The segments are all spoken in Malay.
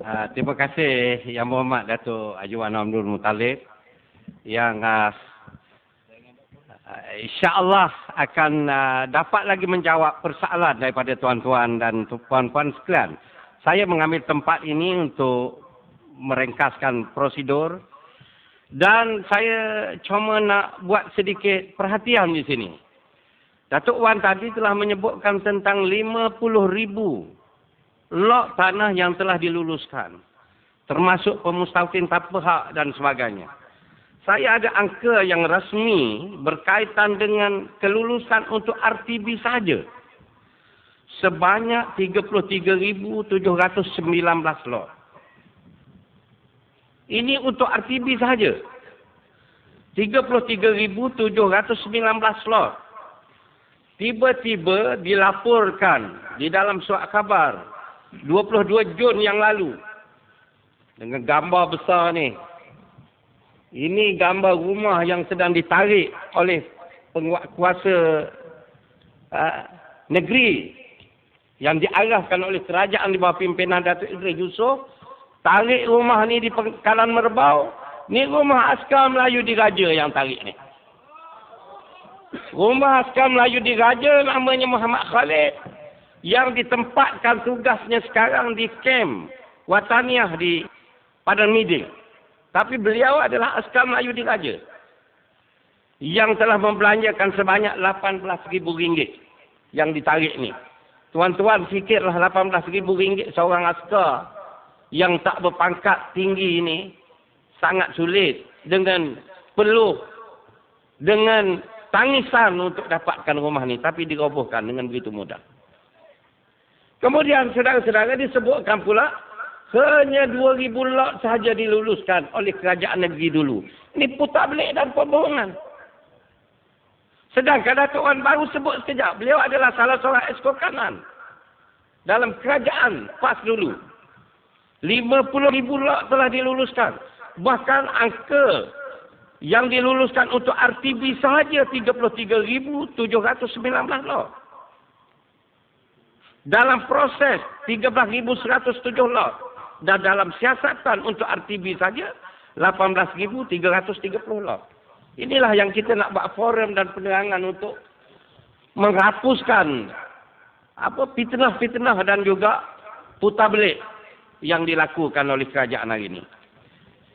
Uh, terima kasih Yang Muhammad Datuk Ajuan Abdul Mutalib yang uh, insya-Allah akan uh, dapat lagi menjawab persoalan daripada tuan-tuan dan puan-puan sekalian. Saya mengambil tempat ini untuk merengkaskan prosedur dan saya cuma nak buat sedikit perhatian di sini. Datuk Wan tadi telah menyebutkan tentang 50 ribu lot tanah yang telah diluluskan. Termasuk pemustautin tanpa hak dan sebagainya. Saya ada angka yang rasmi berkaitan dengan kelulusan untuk RTB saja. Sebanyak 33,719 lot. Ini untuk RTB saja. 33,719 lot. Tiba-tiba dilaporkan di dalam surat khabar 22 Jun yang lalu. Dengan gambar besar ni. Ini gambar rumah yang sedang ditarik oleh penguasa uh, negeri yang diarahkan oleh kerajaan di bawah pimpinan Datuk Idris Yusof. Tarik rumah ni di Pekalan Merbau. Ni rumah askar Melayu di Raja yang tarik ni. Rumah askar Melayu di Raja namanya Muhammad Khalid yang ditempatkan tugasnya sekarang di kem Wataniah di Padang Miding. Tapi beliau adalah askar Melayu di Raja. Yang telah membelanjakan sebanyak RM18,000 yang ditarik ni. Tuan-tuan fikirlah RM18,000 seorang askar yang tak berpangkat tinggi ini sangat sulit dengan peluh dengan tangisan untuk dapatkan rumah ni tapi dirobohkan dengan begitu mudah. Kemudian saudara-saudara disebutkan pula hanya 2000 lot sahaja diluluskan oleh kerajaan negeri dulu. Ini putar belik dan pembohongan. Sedangkan Datuk Wan baru sebut sekejap. Beliau adalah salah seorang esko kanan. Dalam kerajaan pas dulu. 50 ribu lot telah diluluskan. Bahkan angka yang diluluskan untuk RTB sahaja 33,719 lot dalam proses 13,107 lot dan dalam siasatan untuk RTB saja 18,330 lot. Inilah yang kita nak buat forum dan penerangan untuk menghapuskan apa fitnah-fitnah dan juga putar belik yang dilakukan oleh kerajaan hari ini.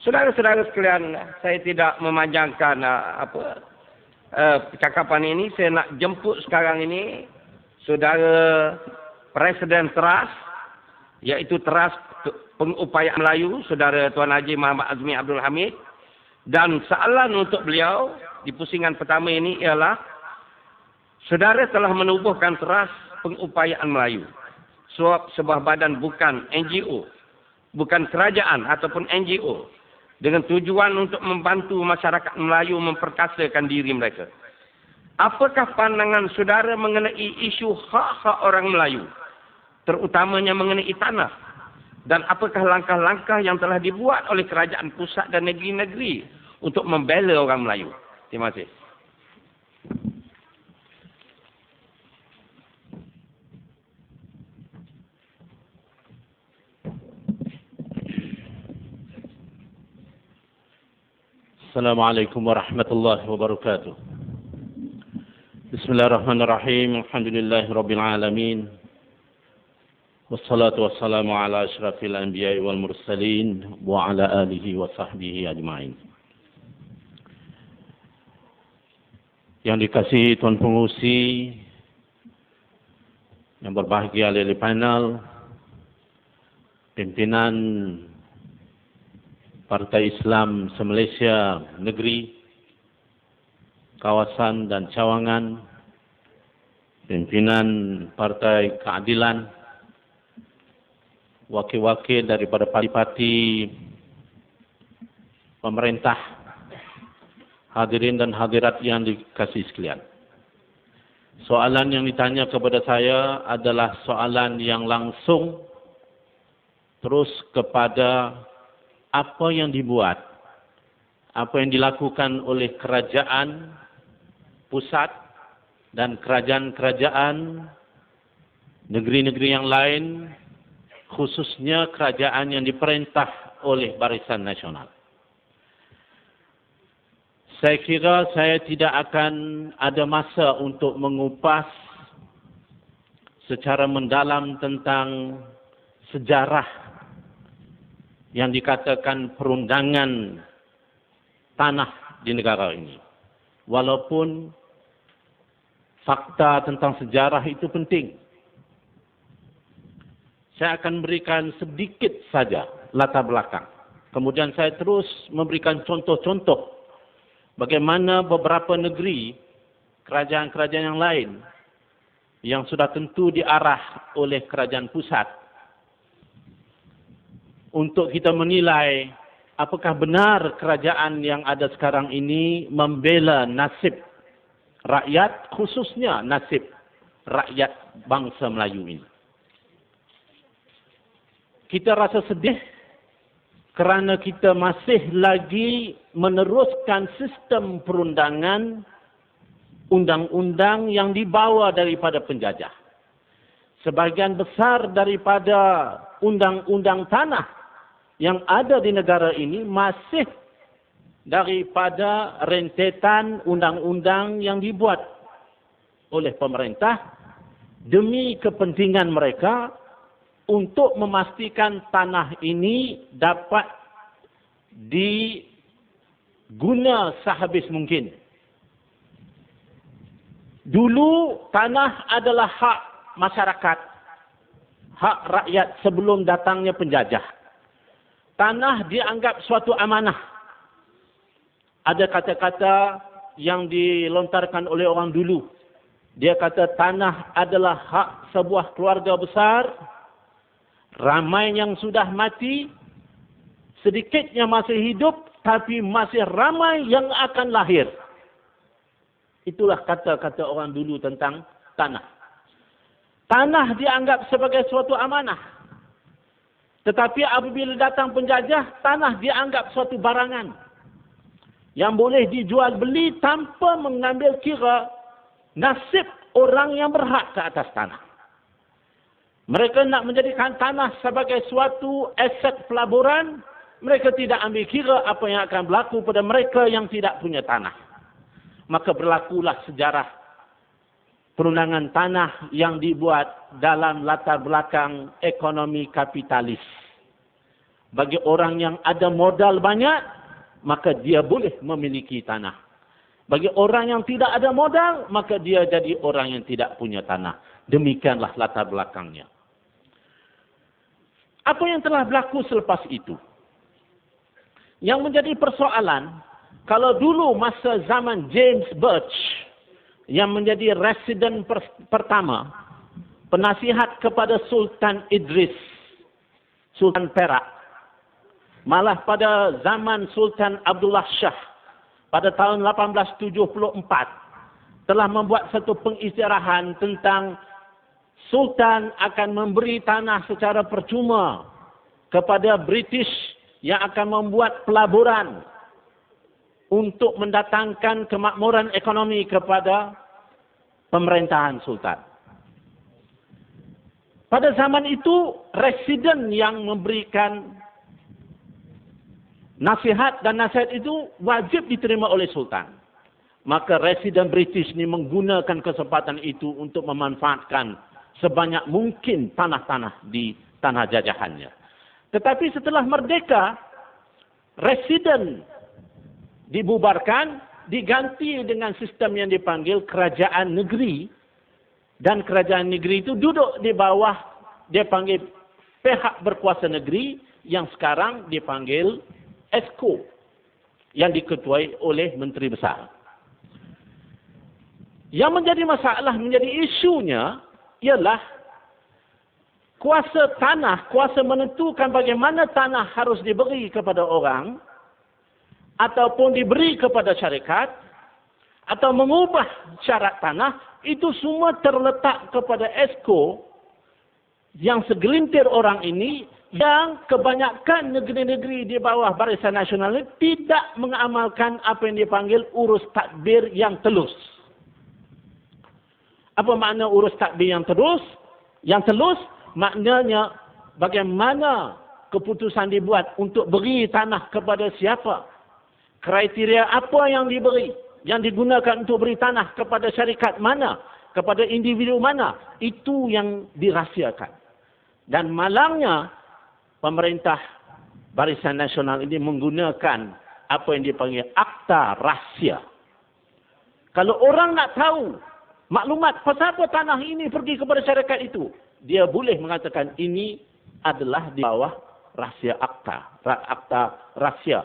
Saudara-saudara sekalian, saya tidak memanjangkan uh, apa uh, percakapan ini. Saya nak jemput sekarang ini saudara Presiden Teras, iaitu Teras Pengupayaan Melayu, Saudara Tuan Haji Muhammad Azmi Abdul Hamid. Dan soalan untuk beliau di pusingan pertama ini ialah, Saudara telah menubuhkan Teras Pengupayaan Melayu. Sebab sebuah badan bukan NGO, bukan kerajaan ataupun NGO. Dengan tujuan untuk membantu masyarakat Melayu memperkasakan diri mereka. Apakah pandangan saudara mengenai isu hak-hak orang Melayu? Terutamanya mengenai tanah dan apakah langkah-langkah yang telah dibuat oleh kerajaan pusat dan negeri-negeri untuk membela orang Melayu. Terima kasih. Assalamualaikum warahmatullahi wabarakatuh. Bismillahirrahmanirrahim. Alhamdulillahirrabbilalamin. والصلاة والسلام على أشرف الأنبياء والمرسلين وعلى آله وصحبه أجمعين Yang dikasihi Tuan Pengusi yang berbahagia oleh panel, pimpinan Partai Islam se-Malaysia Negeri, kawasan dan cawangan, pimpinan Partai Keadilan, wakil-wakil daripada parti-parti pemerintah hadirin dan hadirat yang dikasih sekalian. Soalan yang ditanya kepada saya adalah soalan yang langsung terus kepada apa yang dibuat, apa yang dilakukan oleh kerajaan pusat dan kerajaan-kerajaan negeri-negeri yang lain khususnya kerajaan yang diperintah oleh Barisan Nasional. Saya kira saya tidak akan ada masa untuk mengupas secara mendalam tentang sejarah yang dikatakan perundangan tanah di negara ini. Walaupun fakta tentang sejarah itu penting. Saya akan berikan sedikit saja latar belakang. Kemudian saya terus memberikan contoh-contoh bagaimana beberapa negeri, kerajaan-kerajaan yang lain yang sudah tentu diarah oleh kerajaan pusat untuk kita menilai apakah benar kerajaan yang ada sekarang ini membela nasib rakyat khususnya nasib rakyat bangsa Melayu ini. Kita rasa sedih kerana kita masih lagi meneruskan sistem perundangan undang-undang yang dibawa daripada penjajah. Sebagian besar daripada undang-undang tanah yang ada di negara ini masih daripada rentetan undang-undang yang dibuat oleh pemerintah demi kepentingan mereka untuk memastikan tanah ini dapat diguna sehabis mungkin. Dulu tanah adalah hak masyarakat, hak rakyat sebelum datangnya penjajah. Tanah dianggap suatu amanah. Ada kata-kata yang dilontarkan oleh orang dulu. Dia kata tanah adalah hak sebuah keluarga besar Ramai yang sudah mati, sedikitnya masih hidup, tapi masih ramai yang akan lahir. Itulah kata-kata orang dulu tentang tanah. Tanah dianggap sebagai suatu amanah. Tetapi apabila datang penjajah, tanah dianggap suatu barangan. Yang boleh dijual beli tanpa mengambil kira nasib orang yang berhak ke atas tanah. Mereka nak menjadikan tanah sebagai suatu aset pelaburan. Mereka tidak ambil kira apa yang akan berlaku pada mereka yang tidak punya tanah. Maka berlakulah sejarah perundangan tanah yang dibuat dalam latar belakang ekonomi kapitalis. Bagi orang yang ada modal banyak, maka dia boleh memiliki tanah. Bagi orang yang tidak ada modal, maka dia jadi orang yang tidak punya tanah. Demikianlah latar belakangnya. Apa yang telah berlaku selepas itu? Yang menjadi persoalan, kalau dulu masa zaman James Birch, yang menjadi residen per pertama, penasihat kepada Sultan Idris, Sultan Perak, malah pada zaman Sultan Abdullah Shah, pada tahun 1874, telah membuat satu pengistirahan tentang Sultan akan memberi tanah secara percuma kepada British yang akan membuat pelaburan untuk mendatangkan kemakmuran ekonomi kepada pemerintahan Sultan. Pada zaman itu, residen yang memberikan nasihat dan nasihat itu wajib diterima oleh Sultan. Maka residen British ini menggunakan kesempatan itu untuk memanfaatkan sebanyak mungkin tanah-tanah di tanah jajahannya. Tetapi setelah merdeka, residen dibubarkan, diganti dengan sistem yang dipanggil kerajaan negeri. Dan kerajaan negeri itu duduk di bawah, dia panggil pihak berkuasa negeri yang sekarang dipanggil ESCO yang diketuai oleh Menteri Besar. Yang menjadi masalah, menjadi isunya ialah kuasa tanah, kuasa menentukan bagaimana tanah harus diberi kepada orang ataupun diberi kepada syarikat atau mengubah syarat tanah itu semua terletak kepada esko yang segelintir orang ini yang kebanyakan negeri-negeri di bawah barisan nasional ini tidak mengamalkan apa yang dipanggil urus takbir yang telus. Apa makna urus takbir yang terus? Yang telus maknanya bagaimana keputusan dibuat untuk beri tanah kepada siapa. Kriteria apa yang diberi, yang digunakan untuk beri tanah kepada syarikat mana, kepada individu mana, itu yang dirahsiakan. Dan malangnya, pemerintah Barisan Nasional ini menggunakan apa yang dipanggil akta rahsia. Kalau orang nak tahu maklumat pasal apa tanah ini pergi kepada syarikat itu, dia boleh mengatakan ini adalah di bawah rahsia akta, akta rahsia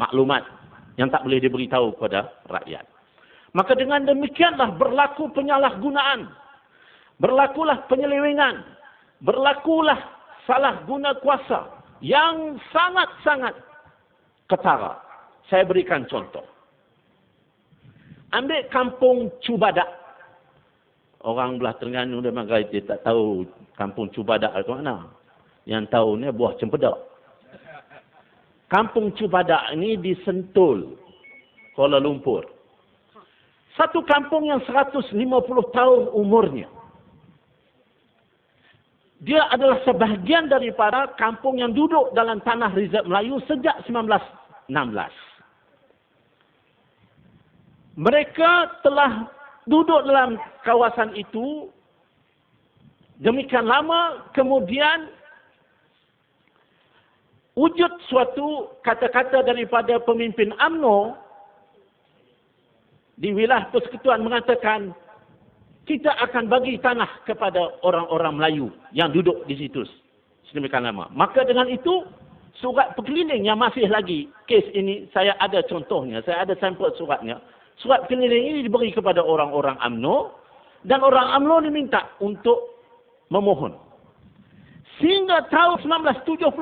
maklumat yang tak boleh diberitahu kepada rakyat. Maka dengan demikianlah berlaku penyalahgunaan, berlakulah penyelewengan, berlakulah salah guna kuasa yang sangat-sangat ketara. Saya berikan contoh. Ambil kampung Cubadak. Orang belah Terengganu dia memang dia tak tahu kampung Cubadak itu mana. Yang tahu ni buah cempedak. Kampung Cubadak ini di Sentul, Kuala Lumpur. Satu kampung yang 150 tahun umurnya. Dia adalah sebahagian daripada kampung yang duduk dalam tanah Rizal Melayu sejak 1916. Mereka telah duduk dalam kawasan itu demikian lama kemudian wujud suatu kata-kata daripada pemimpin AMNO di wilayah persekutuan mengatakan kita akan bagi tanah kepada orang-orang Melayu yang duduk di situ sedemikian lama. Maka dengan itu surat perkeliling yang masih lagi kes ini saya ada contohnya, saya ada sampel suratnya surat keliling ini diberi kepada orang-orang AMNO dan orang AMNO diminta untuk memohon. Sehingga tahun 1976,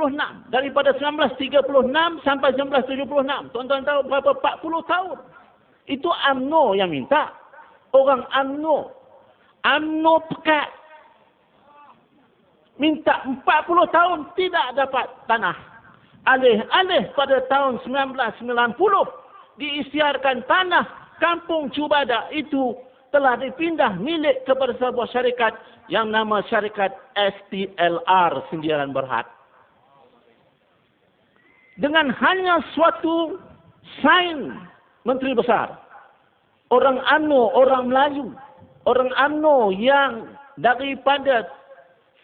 daripada 1936 sampai 1976, tuan-tuan tahu berapa 40 tahun. Itu AMNO yang minta. Orang AMNO. AMNO pekat. Minta 40 tahun tidak dapat tanah. Alih-alih pada tahun 1990, diisiarkan tanah kampung Cubada itu telah dipindah milik kepada sebuah syarikat yang nama syarikat STLR Sindiran Berhad. Dengan hanya suatu sign Menteri Besar. Orang ANO, orang Melayu. Orang ANO yang daripada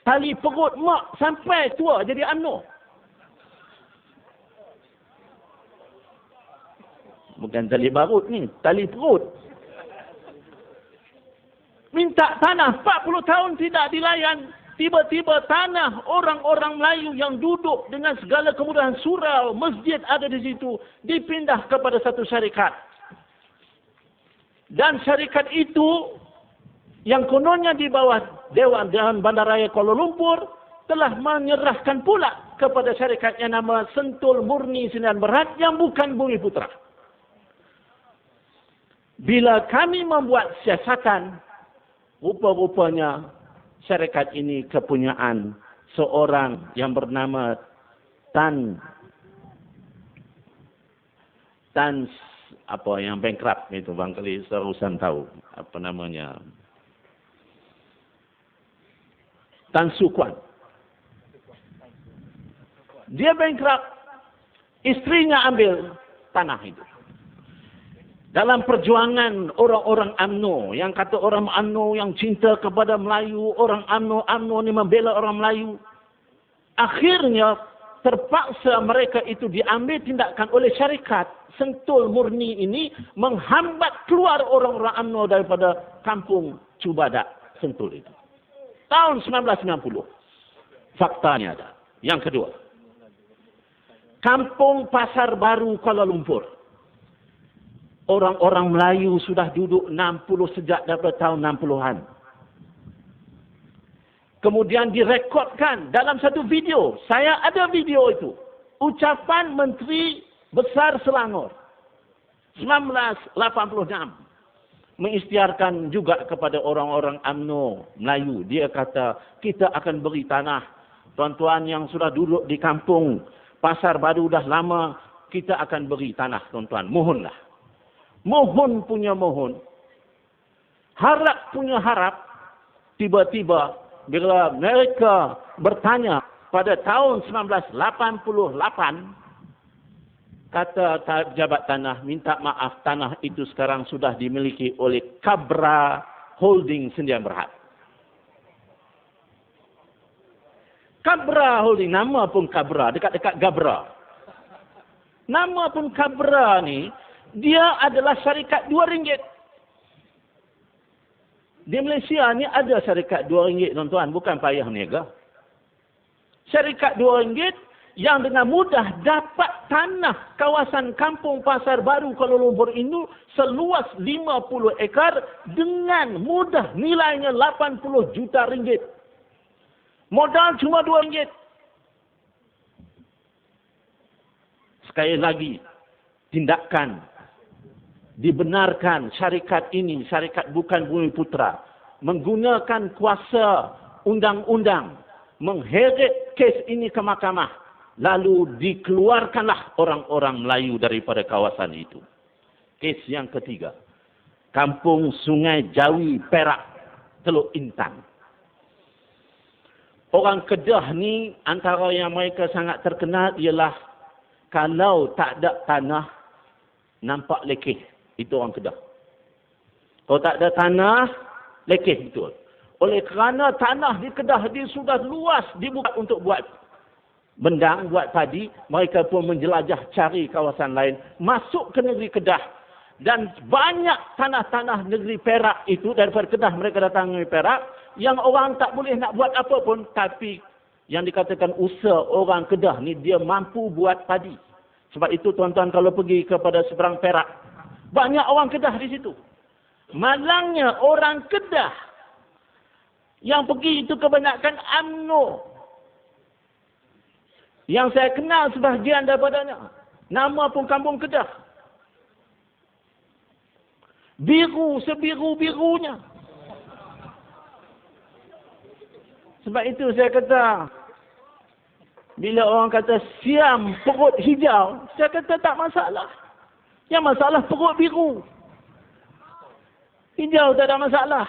tali perut mak sampai tua jadi ANO. Bukan tali barut ni, tali perut. Minta tanah 40 tahun tidak dilayan. Tiba-tiba tanah orang-orang Melayu yang duduk dengan segala kemudahan surau, masjid ada di situ, dipindah kepada satu syarikat. Dan syarikat itu yang kononnya di bawah Dewan Dewan Bandaraya Kuala Lumpur telah menyerahkan pula kepada syarikat yang nama Sentul Murni Sinan Berat yang bukan Bumi Putra. Bila kami membuat siasatan, rupa-rupanya syarikat ini kepunyaan seorang yang bernama Tan Tan apa yang bankrupt itu bang kali serusan tahu apa namanya Tan Sukuan. Dia bankrupt. Istrinya ambil tanah itu dalam perjuangan orang-orang AMNO yang kata orang AMNO yang cinta kepada Melayu, orang AMNO AMNO ni membela orang Melayu. Akhirnya terpaksa mereka itu diambil tindakan oleh syarikat Sentul Murni ini menghambat keluar orang-orang AMNO daripada kampung Cubadak Sentul itu. Tahun 1990. Faktanya ada. Yang kedua. Kampung Pasar Baru Kuala Lumpur orang-orang Melayu sudah duduk 60 sejak daripada tahun 60-an. Kemudian direkodkan dalam satu video. Saya ada video itu. Ucapan Menteri Besar Selangor. 1986. Mengistiarkan juga kepada orang-orang AMNO Melayu. Dia kata, kita akan beri tanah. Tuan-tuan yang sudah duduk di kampung. Pasar baru dah lama. Kita akan beri tanah, tuan-tuan. Mohonlah mohon punya mohon, harap punya harap, tiba-tiba bila mereka bertanya pada tahun 1988 kata pejabat tanah minta maaf tanah itu sekarang sudah dimiliki oleh Kabra Holding Sdn Berhad. Kabra Holding nama pun Kabra dekat-dekat Gabra. Nama pun Kabra ni dia adalah syarikat dua ringgit. Di Malaysia ni ada syarikat dua ringgit tuan-tuan. Bukan payah niaga. Syarikat dua ringgit yang dengan mudah dapat tanah kawasan kampung pasar baru Kuala Lumpur ini seluas 50 ekar dengan mudah nilainya 80 juta ringgit. Modal cuma dua ringgit. Sekali lagi, tindakan dibenarkan syarikat ini, syarikat bukan bumi putra, menggunakan kuasa undang-undang, mengheret kes ini ke mahkamah, lalu dikeluarkanlah orang-orang Melayu daripada kawasan itu. Kes yang ketiga, Kampung Sungai Jawi Perak, Teluk Intan. Orang Kedah ni antara yang mereka sangat terkenal ialah kalau tak ada tanah, nampak lekeh. Itu orang Kedah. Kalau tak ada tanah, lekeh betul. Oleh kerana tanah di Kedah dia sudah luas dibuka untuk buat bendang, buat padi, mereka pun menjelajah cari kawasan lain, masuk ke negeri Kedah. Dan banyak tanah-tanah negeri Perak itu, daripada Kedah mereka datang negeri Perak, yang orang tak boleh nak buat apa pun, tapi yang dikatakan usaha orang Kedah ni, dia mampu buat padi. Sebab itu tuan-tuan kalau pergi kepada seberang Perak, banyak orang Kedah di situ. Malangnya orang Kedah yang pergi itu kebanyakan UMNO. Yang saya kenal sebahagian daripadanya. Nama pun kampung Kedah. Biru sebiru-birunya. Sebab itu saya kata, bila orang kata siam perut hijau, saya kata tak masalah. Yang masalah perut biru. Hijau tak ada masalah.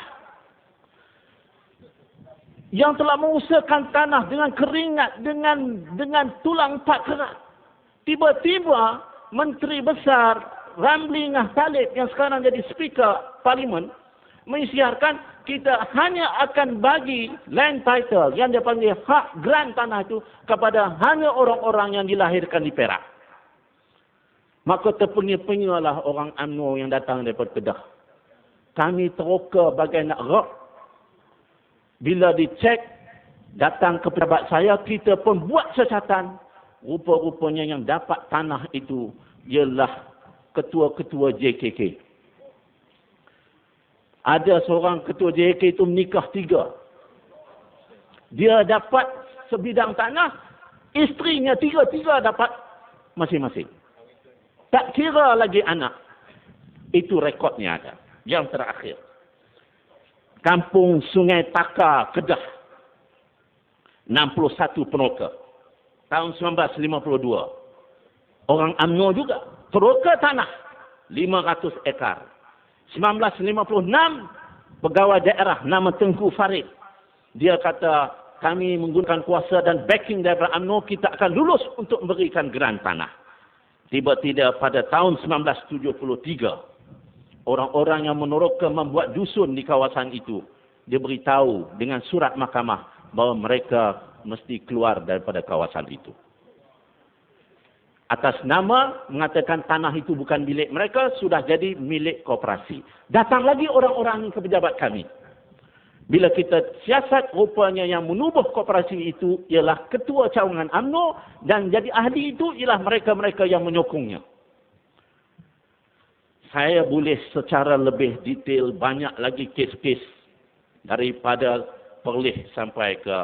Yang telah mengusahakan tanah dengan keringat, dengan dengan tulang empat kerat. Tiba-tiba Menteri Besar Ramli Ngah Talib yang sekarang jadi Speaker Parlimen mengisyarkan kita hanya akan bagi land title yang dia panggil hak grant tanah itu kepada hanya orang-orang yang dilahirkan di Perak. Maka terpenyia-penyialah orang UMNO yang datang daripada Kedah. Kami teroka bagai nak rak. Bila dicek, datang ke pejabat saya, kita pun buat secatan. Rupa-rupanya yang dapat tanah itu ialah ketua-ketua JKK. Ada seorang ketua JKK itu menikah tiga. Dia dapat sebidang tanah, istrinya tiga-tiga dapat masing-masing. Tak kira lagi anak. Itu rekodnya ada. Yang terakhir. Kampung Sungai Taka, Kedah. 61 peroka. Tahun 1952. Orang UMNO juga. Peroka tanah. 500 ekar. 1956. Pegawai daerah nama Tengku Farid. Dia kata, kami menggunakan kuasa dan backing daripada UMNO, kita akan lulus untuk memberikan geran tanah. Tiba-tiba pada tahun 1973, orang-orang yang meneroka membuat dusun di kawasan itu, dia beritahu dengan surat mahkamah bahawa mereka mesti keluar daripada kawasan itu. Atas nama mengatakan tanah itu bukan milik mereka, sudah jadi milik koperasi. Datang lagi orang-orang ke pejabat kami. Bila kita siasat rupanya yang menubuh koperasi itu ialah ketua cawangan UMNO dan jadi ahli itu ialah mereka-mereka yang menyokongnya. Saya boleh secara lebih detail banyak lagi kes-kes daripada Perlis sampai ke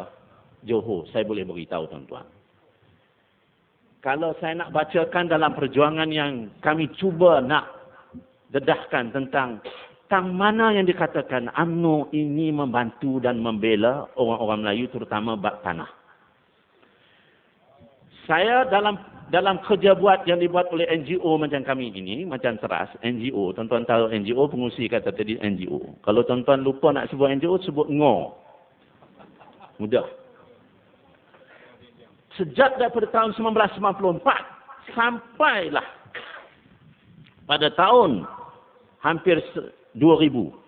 Johor. Saya boleh beritahu tuan-tuan. Kalau saya nak bacakan dalam perjuangan yang kami cuba nak dedahkan tentang tentang mana yang dikatakan UMNO ini membantu dan membela orang-orang Melayu terutama bab tanah. Saya dalam dalam kerja buat yang dibuat oleh NGO macam kami ini, macam Teras, NGO. Tuan-tuan tahu NGO, pengusi kata tadi NGO. Kalau tuan-tuan lupa nak sebut NGO, sebut NGO. Mudah. sejak daripada tahun 1994 sampailah pada tahun hampir 2000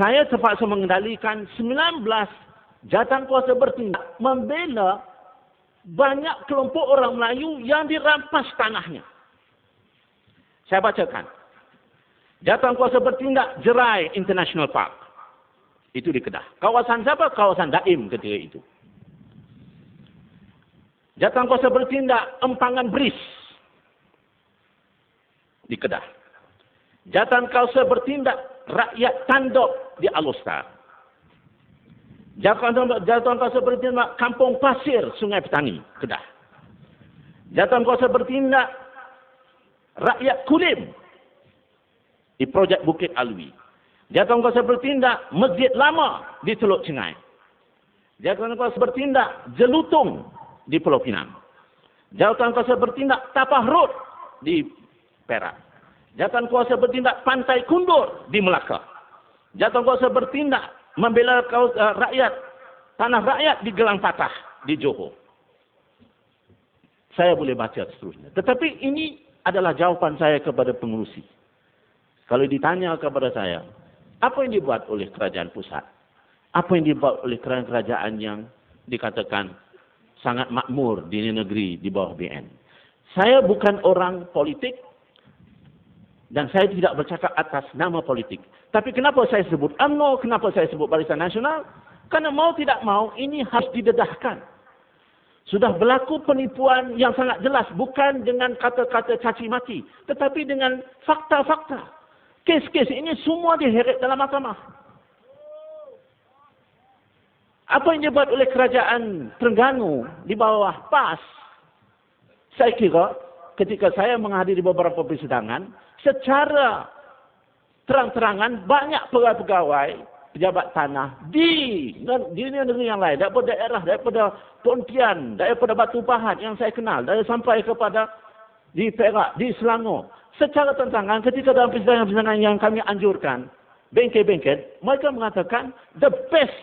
saya terpaksa mengendalikan 19 jatan kuasa bertindak membela banyak kelompok orang Melayu yang dirampas tanahnya. Saya bacakan. Jatan kuasa bertindak Jerai International Park. Itu di Kedah. Kawasan siapa? Kawasan Daim ketika itu. Jatan kuasa bertindak Empangan Bris. Di Kedah. Jatan kuasa bertindak Rakyat Tandok di Alostar. Jatuhan, jatuhan kuasa bertindak Kampung Pasir, Sungai Petani, Kedah. Jatuhan kuasa bertindak Rakyat Kulim di projek Bukit Alwi. Jatuhan kuasa bertindak Masjid Lama di Teluk Cengai. Jatuhan kuasa bertindak Jelutung di Pulau Pinang. Jatuhan kuasa bertindak Tapah Road di Perak. Jatuhan kuasa bertindak Pantai Kundur di Melaka. Jatuhan kuasa bertindak membela kaus, uh, rakyat, tanah rakyat di Gelang Patah di Johor. Saya boleh baca seterusnya. Tetapi ini adalah jawapan saya kepada pengurusi. Kalau ditanya kepada saya, apa yang dibuat oleh kerajaan pusat? Apa yang dibuat oleh kerajaan-kerajaan yang dikatakan sangat makmur di negeri di bawah BN? Saya bukan orang politik dan saya tidak bercakap atas nama politik. Tapi kenapa saya sebut UMNO, kenapa saya sebut Barisan Nasional? Karena mau tidak mau ini harus didedahkan. Sudah berlaku penipuan yang sangat jelas. Bukan dengan kata-kata caci maki. Tetapi dengan fakta-fakta. Kes-kes ini semua diheret dalam mahkamah. Apa yang dibuat oleh kerajaan Terengganu di bawah PAS? Saya kira ketika saya menghadiri beberapa persidangan, secara terang-terangan banyak pegawai-pegawai pejabat tanah di di negeri yang lain daripada daerah daripada Pontian daripada Batu Pahat yang saya kenal dari sampai kepada di Perak di Selangor. Secara terang-terangan ketika dalam persidangan-persidangan yang kami anjurkan bengkel-bengkel mereka mengatakan the best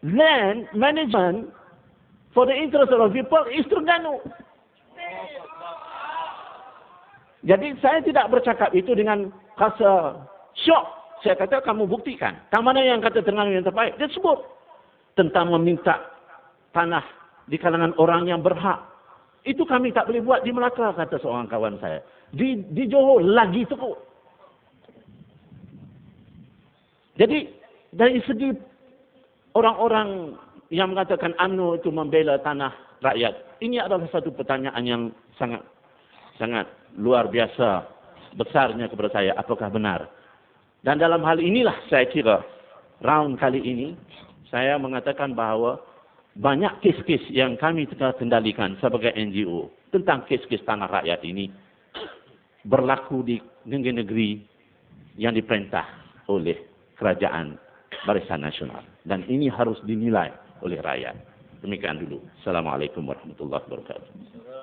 land management for the interest of the people is Terengganu jadi saya tidak bercakap itu dengan rasa syok. Saya kata kamu buktikan. Yang mana yang kata Terengganu yang terbaik? Dia sebut tentang meminta tanah di kalangan orang yang berhak. Itu kami tak boleh buat di Melaka, kata seorang kawan saya. Di, di Johor lagi teruk. Jadi dari segi orang-orang yang mengatakan UMNO itu membela tanah rakyat. Ini adalah satu pertanyaan yang sangat sangat luar biasa besarnya kepada saya apakah benar dan dalam hal inilah saya kira round kali ini saya mengatakan bahawa banyak kes-kes yang kami telah kendalikan sebagai NGO tentang kes-kes tanah rakyat ini berlaku di negeri-negeri yang diperintah oleh kerajaan Barisan Nasional dan ini harus dinilai oleh rakyat. Demikian dulu. Assalamualaikum warahmatullahi wabarakatuh.